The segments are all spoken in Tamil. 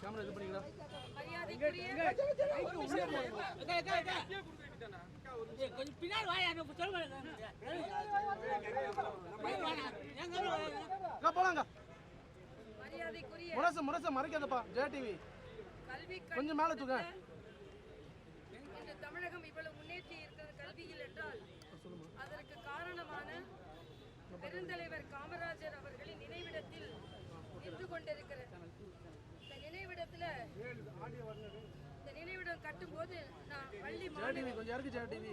கேமரா இது பண்ணீங்களா கொஞ்சம் பின்னாடி வாயா போலாங்க. மரியாதைக்குரிய முரசு முரசு மறைக்காதப்பா. ஜெயா டிவி கல்வி கொஞ்சம் மேல தூக்க. தமிழகம் இவ்வளவு முன்னேற்றி இருக்கிறது கல்வியில் என்றால் அதற்கு காரணமான பெருந்தலைவர் காமராஜர் அவர்களின் நினைவிடத்தில் நின்று கொண்டிருக்கிறது. நினைவிடத்துல இந்த நினைவிடம் நான் பள்ளி மாணவி ஜெயா டிவி.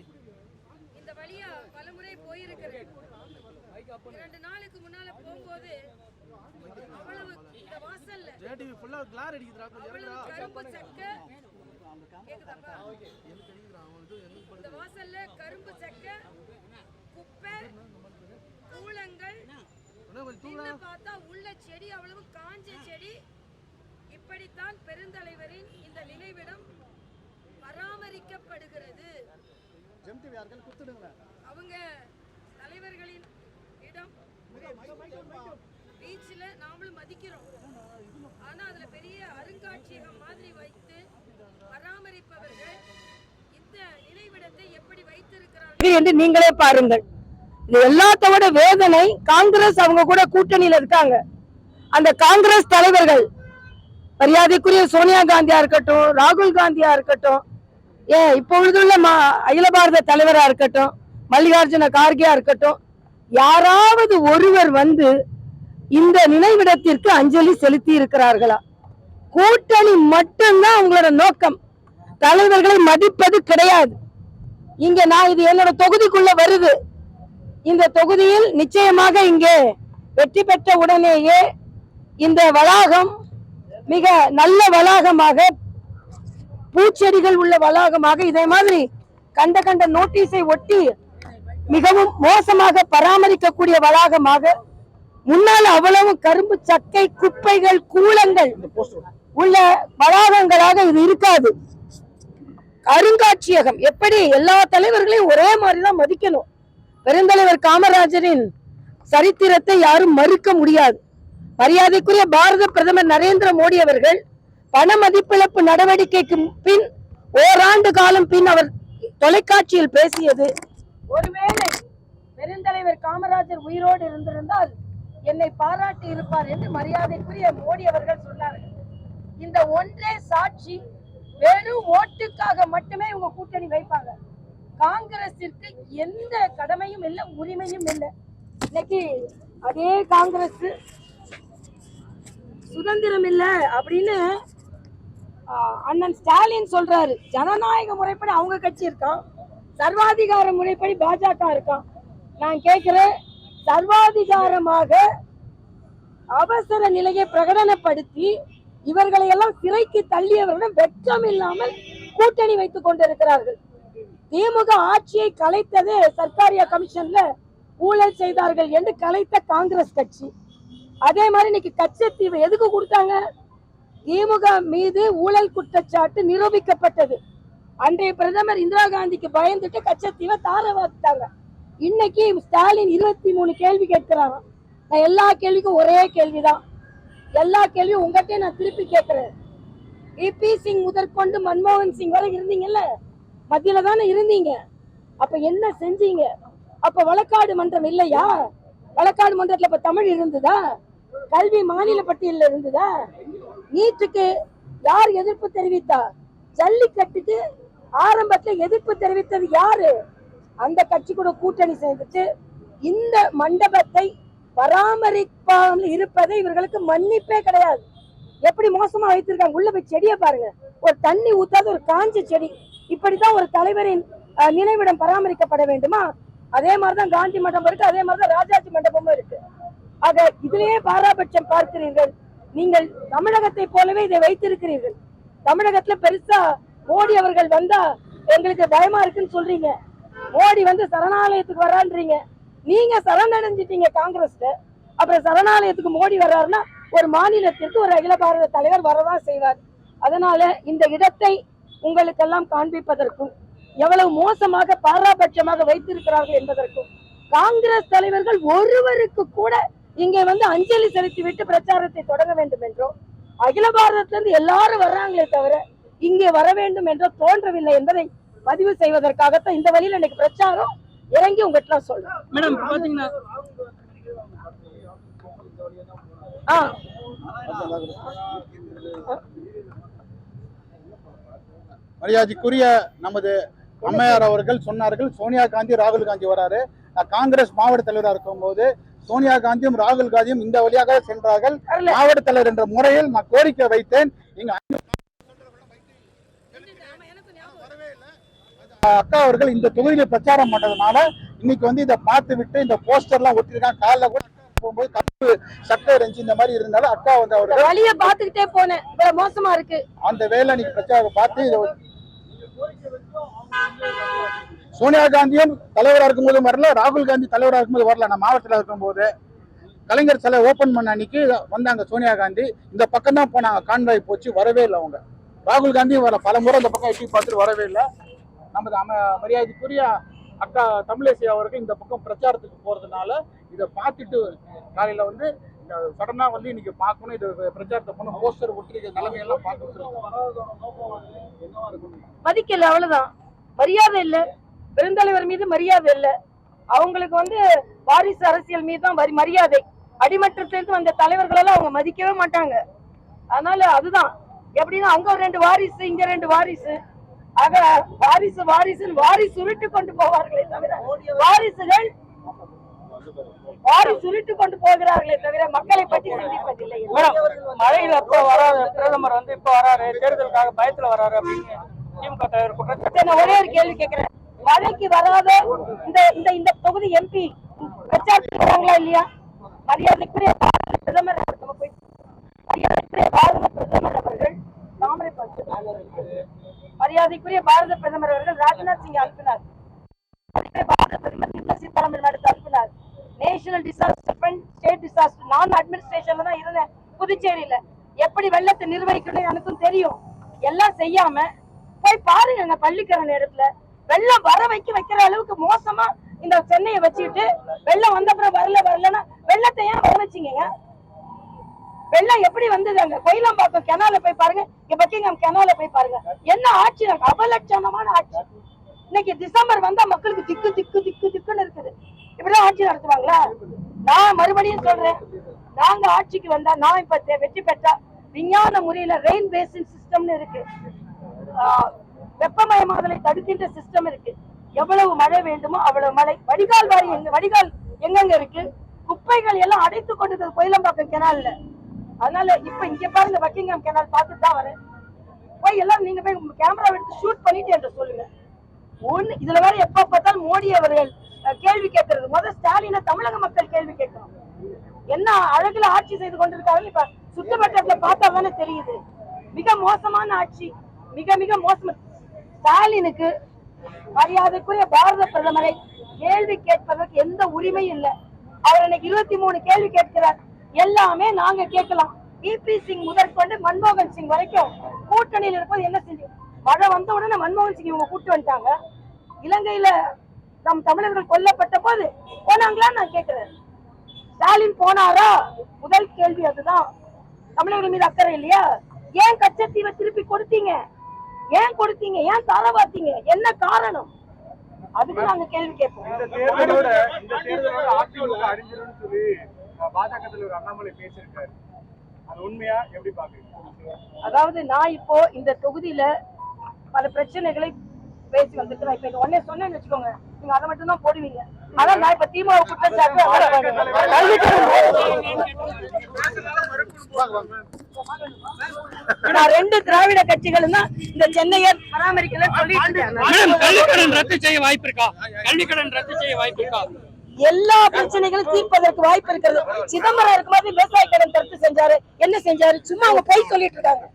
இந்த வழியா பலமுறை போயிருக்கிறேன். இரண்டு நாளுக்கு முன்னால போகும்போது அவ்வளவு இந்த வாசல்ல அவ்வளவு கரும்பு சக்க. இந்த வாசல்ல கரும்பு சக்க குப்பை கூலங்கள். பார்த்தா உள்ள செடி அவ்வளவு காஞ்ச செடி. இப்படித்தான் பெருந்தலைவரின் இந்த நினைவிடம் பராமரிக்கப்படுகிறது. அவங்க தலைவர்களின் இடம் பீச்சில் நாமளும் மதிக்கிறோம். ஆனா அதுல பெரிய அருங்காட்சியகம் மாதிரி வைத்து பராமரிப்பவர்கள் இந்த நினைவிடத்தை எப்படி வைத்திருக்கிறார்கள்? என்று நீங்களே பாருங்கள். இது எல்லாத்தோட வேதனை காங்கிரஸ் அவங்க கூட கூட்டணியில இருக்காங்க. அந்த காங்கிரஸ் தலைவர்கள் மரியாதைக்குரிய சோனியா காந்தியா இருக்கட்டும் ராகுல் காந்தியா இருக்கட்டும் ஏன் இப்பொழுதுள்ள மா அகில பாரத தலைவரா இருக்கட்டும் மல்லிகார்ஜுன கார்கேயா இருக்கட்டும் யாராவது ஒருவர் வந்து இந்த நினைவிடத்திற்கு அஞ்சலி செலுத்தி இருக்கிறார்களா? கூட்டணி மட்டும்தான் அவங்களோட நோக்கம். தலைவர்களை மதிப்பது கிடையாது. இங்க நான் இது என்னோட தொகுதிக்குள்ள வருது. இந்த தொகுதியில் நிச்சயமாக இங்கே வெற்றி பெற்ற உடனேயே இந்த வளாகம் மிக நல்ல வளாகமாக பூச்செடிகள் உள்ள வளாகமாக இதே மாதிரி கண்ட கண்ட நோட்டீஸை ஒட்டி மிகவும் மோசமாக பராமரிக்கக்கூடிய வளாகமாக முன்னால் அவ்வளவு கரும்பு சக்கை குப்பைகள் கூலங்கள் உள்ள வளாகங்களாக இது இருக்காது. அருங்காட்சியகம் எப்படி எல்லா தலைவர்களையும் ஒரே மாதிரிதான் மதிக்கணும்? பெருந்தலைவர் காமராஜரின் சரித்திரத்தை யாரும் மறுக்க முடியாது. மரியாதைக்குரிய பாரத பிரதமர் நரேந்திர மோடி அவர்கள் பண மதிப்பிழப்பு நடவடிக்கைக்கு பின் ஓராண்டு காலம் பின் அவர் தொலைக்காட்சியில் பேசியது. ஒருவேளை பெருந்தலைவர் காமராஜர் உயிரோடு இருந்திருந்தால் என்னை பாராட்டி இருப்பார் என்று மரியாதைக்குரிய மோடி அவர்கள் சொன்னார்கள். இந்த ஒன்றே சாட்சி. வெறும் ஓட்டுக்காக மட்டுமே உங்க கூட்டணி வைப்பாங்க. காங்கிரசிற்கு எந்த கடமையும் இல்லை உரிமையும் இல்லை. இன்னைக்கு அதே காங்கிரஸ் சுதந்திரம் இல்லை அப்படின்னு அண்ணன் ஸ்டாலின் சொல்றாரு. ஜனநாயக முறைப்படி அவங்க கட்சி இருக்கான். சர்வாதிகார முறைப்படி பாஜக இருக்கான். நான் கேட்கிறேன் சர்வாதிகாரமாக அவசர நிலையை பிரகடனப்படுத்தி இவர்களை எல்லாம் சிறைக்கு தள்ளியவர்களிடம் வெற்றம் இல்லாமல் கூட்டணி வைத்துக் கொண்டிருக்கிறார்கள். திமுக ஆட்சியை கலைத்தது சர்க்காரிய கமிஷன்ல ஊழல் செய்தார்கள் என்று கலைத்த காங்கிரஸ் கட்சி. அதே மாதிரி இன்னைக்கு கச்சத்தீவு எதுக்கு கொடுத்தாங்க? திமுக மீது ஊழல் குற்றச்சாட்டு நிரூபிக்கப்பட்டது. அன்றைய பிரதமர் இந்திரா காந்திக்கு பயந்துட்டு கச்சத்தீவை தார வாத்துட்டாங்க இன்னைக்கு ஸ்டாலின் இருபத்தி மூணு கேள்வி கேட்கிறாராம். நான் எல்லா கேள்விக்கும் ஒரே கேள்விதான். எல்லா கேள்வியும் உங்ககிட்ட நான் திருப்பி கேட்கிறேன். விபி சிங் முதற்கொண்டு மன்மோகன் சிங் வரை இருந்தீங்கல்ல? மத்தியில தானே இருந்தீங்க. அப்ப என்ன செஞ்சீங்க? அப்ப வழக்காடு மன்றம் இல்லையா? வழக்காடு மன்றத்துல இப்ப தமிழ் இருந்ததா? கல்வி மாநில பட்டியல்ல இருந்ததா? நீட்டுக்கு யார் எதிர்ப்பு தெரிவித்தா? ஜல்லிக்கட்டுக்கு ஆரம்பத்துல எதிர்ப்பு தெரிவித்தது யாரு? அந்த கட்சி கூட கூட்டணி சேர்ந்துட்டு இந்த மண்டபத்தை பராமரிப்பாமல் இருப்பதை இவர்களுக்கு மன்னிப்பே கிடையாது. எப்படி மோசமா வைத்திருக்காங்க? உள்ள போய் செடியை பாருங்க. ஒரு தண்ணி ஊத்தாத ஒரு காஞ்ச செடி. இப்படிதான் ஒரு தலைவரின் நினைவிடம் பராமரிக்கப்பட வேண்டுமா? அதே மாதிரிதான் காந்தி மண்டபம் இருக்கு அதே மாதிரிதான் ராஜாஜி மண்டபமும் இருக்கு. ஆக இதிலேயே பாராபட்சம் பார்க்கிறீர்கள். நீங்கள் தமிழகத்தை போலவே இதை வைத்திருக்கிறீர்கள். தமிழகத்துல பெருசா மோடி அவர்கள் வந்தா எங்களுக்கு பயமா இருக்குன்னு சொல்றீங்க. மோடி வந்து சரணாலயத்துக்கு வரான்றீங்க நீங்க சரணடைஞ்சிட்டீங்க காங்கிரஸ்ல. அப்புறம் சரணாலயத்துக்கு மோடி வர்றாருன்னா ஒரு மாநிலத்திற்கு ஒரு அகில பாரத தலைவர் வரதான் செய்வார். அதனால இந்த இடத்தை உங்களுக்கெல்லாம் காண்பிப்பதற்கும் எவ்வளவு மோசமாக பாராபட்சமாக வைத்திருக்கிறார்கள் என்பதற்கும் காங்கிரஸ் தலைவர்கள் ஒருவருக்கு கூட இங்கே வந்து அஞ்சலி செலுத்தி விட்டு பிரச்சாரத்தை தொடங்க வேண்டும் என்றோ அகில பாரதத்துல இருந்து எல்லாரும் வர்றாங்களே தவிர இங்கே வர வேண்டும் என்ற தோன்றவில்லை என்பதை பதிவு செய்வதற்காகத்தான் இந்த வழியில இன்னைக்கு பிரச்சாரம் இறங்கி உங்ககிட்ட சொல்றேன். மேடம் பாத்தீங்கன்னா ஆ. மரியாதைக்குரிய நமது அம்மையார் அவர்கள் சொன்னார்கள் சோனியா காந்தி ராகுல் காந்தி வராரு. காங்கிரஸ் மாவட்ட தலைவராக இருக்கும்போது சோனியா காந்தியும் ராகுல் காந்தியும் இந்த வழியாக சென்றார்கள். மாவட்ட தலைவர் என்ற முறையில் நான் கோரிக்கை வைத்தேன். இங்க அக்கா அவர்கள் இந்த தொகுதியில பிரச்சாரம் பண்றதுனால இன்னைக்கு வந்து இதை பார்த்து விட்டு இந்த போஸ்டர்லாம் ஒட்டிருக்காங்க காலைல கூட போகும்போது கப்பு சட்டை இருந்துச்சு இந்த மாதிரி இருந்தாலும் அக்கா வந்து அவர்கள் வழிய பாத்துக்கிட்டே போனேன். மோசமா இருக்கு. அந்த வேலை இன்னைக்கு பிரச்சாரம் பார்த்து இதை சோனியா காந்தியும் தலைவராக இருக்கும்போது வரல ராகுல் காந்தி தலைவராக இருக்கும்போது வரல. நான் மாவட்டத்தில் இருக்கும்போது கலைஞர் சிலை ஓப்பன் பண்ண அன்னைக்கு வந்தாங்க சோனியா காந்தி. இந்த பக்கம் தான் போனாங்க கான்வாய் போச்சு வரவே இல்லை அவங்க. ராகுல் காந்தியும் வர பல முறை இந்த பக்கம் எட்டி பார்த்துட்டு வரவே இல்லை. நமது அம மரியாதைக்குரிய அக்கா தமிழிசை அவர்கள் இந்த பக்கம் பிரச்சாரத்துக்கு போகிறதுனால இதை பார்த்துட்டு காலையில் வந்து சடனா வந்து இன்னைக்கு பார்க்கணும் இது பிரச்சாரத்தை பண்ண போஸ்டர் ஒட்டி நிலைமையெல்லாம் பார்க்க மதிக்கல அவ்வளவுதான். மரியாதை இல்லை. பெருந்தலைவர் மீது மரியாதை இல்ல. அவங்களுக்கு வந்து வாரிசு அரசியல் மீது தான் வரி மரியாதை. அடிமட்டத்திலிருந்து வந்த தலைவர்கள் எல்லாம் அவங்க மதிக்கவே மாட்டாங்க. அதனால அதுதான். எப்படின்னா அங்க ஒரு ரெண்டு வாரிசு இங்க ரெண்டு வாரிசு. ஆக வாரிசு வாரிசுன்னு வாரிசு உருட்டு கொண்டு போவார்களே தவிர வாரிசுகள் வாரி சுருட்டு கொண்டு போகிறார்களே தவிர மக்களை பற்றி சிந்திப்பதில்லை. மழையில எப்ப வராத பிரதமர் வந்து இப்ப வராரு. தேர்தலுக்காக பயத்துல வராரு அப்படின்னு திமுக தலைவர் குற்றச்சாட்டு. ஒரே ஒரு கேள்வி கேட்கிறேன் மழைக்கு வராத இந்த இந்த இந்த தொகுதி எம்பி பிரச்சாரத்துக்கு இல்லையா? மரியாதைக்குரிய பிரதமர் மரியாதைக்குரிய பாரத பிரதமர் அவர்கள் தாமரை மரியாதைக்குரிய பாரத பிரதமர் அவர்கள் ராஜ்நாத் சிங் அனுப்பினார். பாரத பிரதமர் நிர்மலா சீதாராமன் நடத்த அனுப்பினார். National disaster fund state disaster நான் அட்மினிஸ்ட்ரேஷன்ல தான் இருந்தேன். புதுச்சேரியில. எப்படி வெள்ளத்தை நிர்வகிக்கணும் எனக்கும் தெரியும். எல்லாம் செய்யாம போய் பாருங்க பள்ளிக்கரண நேரத்துல. வெள்ளம் வர வைக்க வைக்கிற அளவுக்கு மோசமா இந்த சென்னையை வச்சுக்கிட்டு வெள்ளம் வந்த அப்புறம் வரல வரலன்னா வெள்ளத்தை ஏன் வர வச்சிங்க வெள்ளம் எப்படி வந்தது அங்க? கோயிலாம்பாக்கம் கெனால போய் பாருங்க. இங்க பக்கிங்ஹாம் கெனால போய் பாருங்க. என்ன ஆட்சி? அபலட்சணமான ஆட்சி. இன்னைக்கு டிசம்பர் வந்தா மக்களுக்கு திக்கு திக்கு திக்கு திக்குன்னு இருக்குது. இப்படிதான் ஆட்சி நடத்துவாங்களா? நான் மறுபடியும் சொல்றேன். நாங்க ஆட்சிக்கு வந்தா நான் இப்ப வெற்றி பெற்றா விஞ்ஞான முறையில ரெயின் பேசின் சிஸ்டம்னு இருக்கு. ஆஹ், வெப்பமயமாதலை தடுக்கின்ற சிஸ்டம் இருக்கு. எவ்வளவு மழை வேண்டுமோ அவ்வளவு மழை. வடிகால் வாரி எங்க வடிகால் எங்கெங்க இருக்கு? குப்பைகள் எல்லாம் அடைத்து கொண்டது கோயிலம்பாக்கம் கெனால்ல அதனால இப்ப இங்க பாருங்க பக்கிங்ஹாம் கெனால் பார்த்துட்டு தான் வரேன். போய் எல்லாம் நீங்க போய் கேமரா எடுத்து ஷூட் பண்ணிட்டு என்று சொல்லுங்க. ஒண்ணு இதுல வேற எப்ப பார்த்தாலும் மோடி அவர்கள் கேள்வி கேட்கறது. முதல் ஸ்டாலினை தமிழக மக்கள் கேள்வி கேட்கணும். என்ன அழகுல ஆட்சி செய்து கொண்டிருக்காங்க இப்ப சுற்றுவட்டத்துல பார்த்தா தானே தெரியுது. மிக மோசமான ஆட்சி. மிக மிக மோசம் ஸ்டாலினுக்கு மரியாதைக்குரிய பாரத பிரதமரை கேள்வி கேட்பதற்கு எந்த உரிமையும் இல்லை. அவர் இன்னைக்கு இருபத்தி மூணு கேள்வி கேட்கிறார். எல்லாமே நாங்க கேட்கலாம். பிபி சிங் முதற்கொண்டு மன்மோகன் சிங் வரைக்கும் கூட்டணியில் இருப்பது என்ன செஞ்சு மழை வந்த உடனே மன்மோகன் சிங் இவங்க கூட்டு வந்துட்டாங்க. இலங்கையில நம் தமிழர்கள் கொல்லப்பட்ட போது போனாங்களா நான் கேட்கிறேன். ஸ்டாலின் போனாரா? முதல் கேள்வி அதுதான். தமிழர்கள் மீது அக்கறை இல்லையா? ஏன் கச்சத்தீவை திருப்பி கொடுத்தீங்க? ஏன் கொடுத்தீங்க? ஏன் தார பார்த்தீங்க என்ன காரணம்? அதுக்கு நாங்க கேள்வி கேட்போம். இந்த தேர்தலோட இந்த தேர்தலோட அதிமுக அழிஞ்சிரும்னு சொல்லி பாஜக தலைவர் அண்ணாமலை பேசியிருக்காரு. அது உண்மையா? எப்படி பாக்குறீங்க? அதாவது நான் இப்போ இந்த தொகுதியில பல பிரச்சனைகளை இப்ப உடனே சொன்னேன்னு வச்சுக்கோங்க. நீங்க அதை மட்டும் தான் போடுவீங்க. ஆனா நான் இப்ப திமுக குற்றச்சாட்டு நான் ரெண்டு திராவிட கட்சிகளும் தான் இந்த சென்னையை பராமரிக்கல சொல்லிட்டு ரத்து செய்ய வாய்ப்பு இருக்கா? ரத்து செய்ய வாய்ப்பு இருக்கா? எல்லா பிரச்சனைகளும் தீர்ப்பதற்கு வாய்ப்பு இருக்கிறது. சிதம்பரம் இருக்கும்போது விவசாய கடன் ரத்து செஞ்சாரு. என்ன செஞ்சாரு? சும்மா அவங்க போய் சொல்லிட்டு இருக்காங்க.